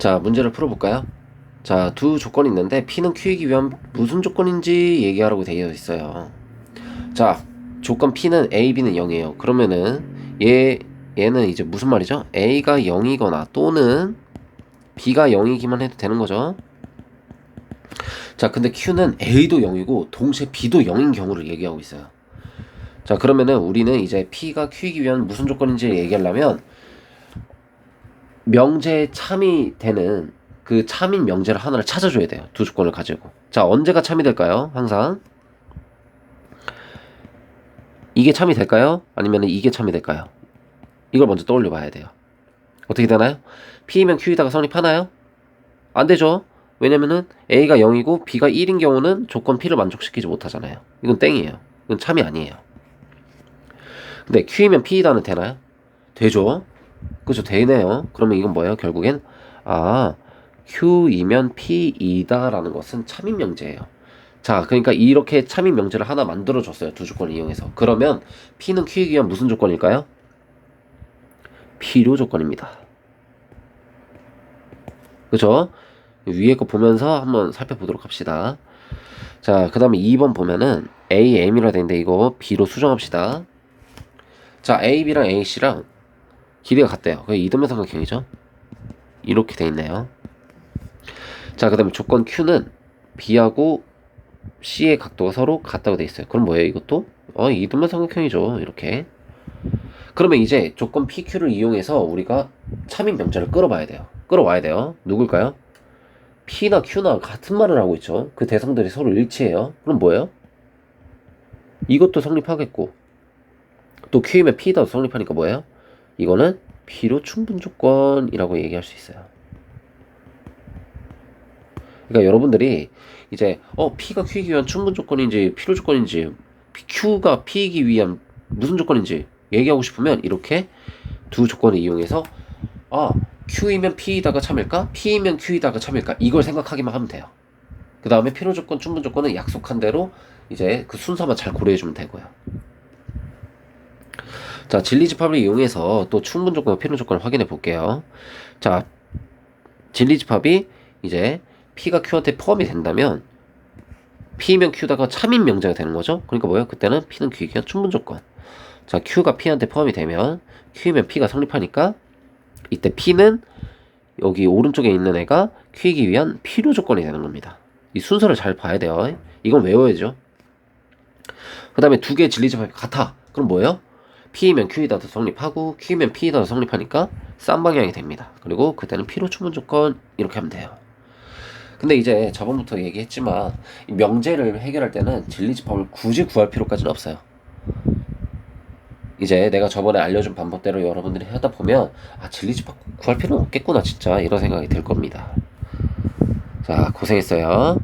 자, 문제를 풀어볼까요? 자, 두 조건이 있는데 P는 Q이기 위한 무슨 조건인지 얘기하라고 되어 있어요. 자, 조건 P는 A, B는 0이에요. 그러면은 얘 얘는 이제 무슨 말이죠? A가 0이거나 또는 B가 0이기만 해도 되는 거죠. 자, 근데 Q는 A도 0이고 동시에 B도 0인 경우를 얘기하고 있어요. 자, 그러면은 우리는 이제 P가 Q이기 위한 무슨 조건인지 얘기하려면 명제에 참이 되는 그 참인 명제를 하나를 찾아줘야 돼요. 두 조건을 가지고. 자, 언제가 참이 될까요? 항상. 이게 참이 될까요? 아니면 이게 참이 될까요? 이걸 먼저 떠올려 봐야 돼요. 어떻게 되나요? P이면 Q이다가 성립하나요? 안 되죠. 왜냐면은 A가 0이고 B가 1인 경우는 조건 P를 만족시키지 못하잖아요. 이건 땡이에요. 이건 참이 아니에요. 근데 Q이면 P이다는 되나요? 되죠. 그죠 되네요. 그러면 이건 뭐예요? 결국엔 아 Q이면 P이다라는 것은 참인 명제예요. 자, 그러니까 이렇게 참인 명제를 하나 만들어 줬어요. 두 조건을 이용해서. 그러면 P는 Q이기 위한 무슨 조건일까요? 필요 조건입니다. 그죠? 위에 거 보면서 한번 살펴보도록 합시다. 자, 그 다음에 2번 보면은 A, M이라 되는데 이거 B로 수정합시다. 자, A, B랑 A, C랑 길이가 같대요. 그게 이등변 삼각형이죠. 이렇게 돼 있네요. 자, 그 다음에 조건 Q는 B하고 C의 각도가 서로 같다고 돼 있어요. 그럼 뭐예요, 이것도? 어, 이등변 삼각형이죠. 이렇게. 그러면 이제 조건 PQ를 이용해서 우리가 참인 명제를 끌어봐야 돼요. 끌어와야 돼요. 누굴까요? P나 Q나 같은 말을 하고 있죠. 그 대상들이 서로 일치해요. 그럼 뭐예요? 이것도 성립하겠고 또 Q이면 P도 성립하니까 뭐예요? 이거는 P로 충분 조건이라고 얘기할 수 있어요. 그러니까 여러분들이 이제 어 P가 Q이기 위한 충분 조건인지 필요 조건인지 Q가 P이기 위한 무슨 조건인지 얘기하고 싶으면 이렇게 두 조건을 이용해서 아 Q이면 P이다가 참일까? P이면 Q이다가 참일까? 이걸 생각하기만 하면 돼요. 그 다음에 필요 조건, 충분 조건은 약속한 대로 이제 그 순서만 잘 고려해 주면 되고요. 자, 진리집합을 이용해서 또 충분 조건과 필요 조건을 확인해 볼게요. 자, 진리집합이 이제 P가 Q한테 포함이 된다면 P면 Q다가 참인 명제가 되는 거죠. 그러니까 뭐예요? 그때는 P는 Q이기가 충분 조건. 자, Q가 P한테 포함이 되면 Q면 P가 성립하니까 이때 P는 여기 오른쪽에 있는 애가 Q이기 위한 필요 조건이 되는 겁니다. 이 순서를 잘 봐야 돼요. 이건 외워야죠. 그 다음에 두 개의 진리집합이 같아. 그럼 뭐예요? P이면 Q이다도 성립하고 Q이면 P이다도 성립하니까 쌍방향이 됩니다. 그리고 그때는 필요 충분 조건 이렇게 하면 돼요. 근데 이제 저번부터 얘기했지만 이 명제를 해결할 때는 진리집합을 굳이 구할 필요까지는 없어요. 이제 내가 저번에 알려준 방법대로 여러분들이 하다 보면 아 진리집합 구할 필요는 없겠구나 진짜 이런 생각이 들 겁니다. 자 고생했어요.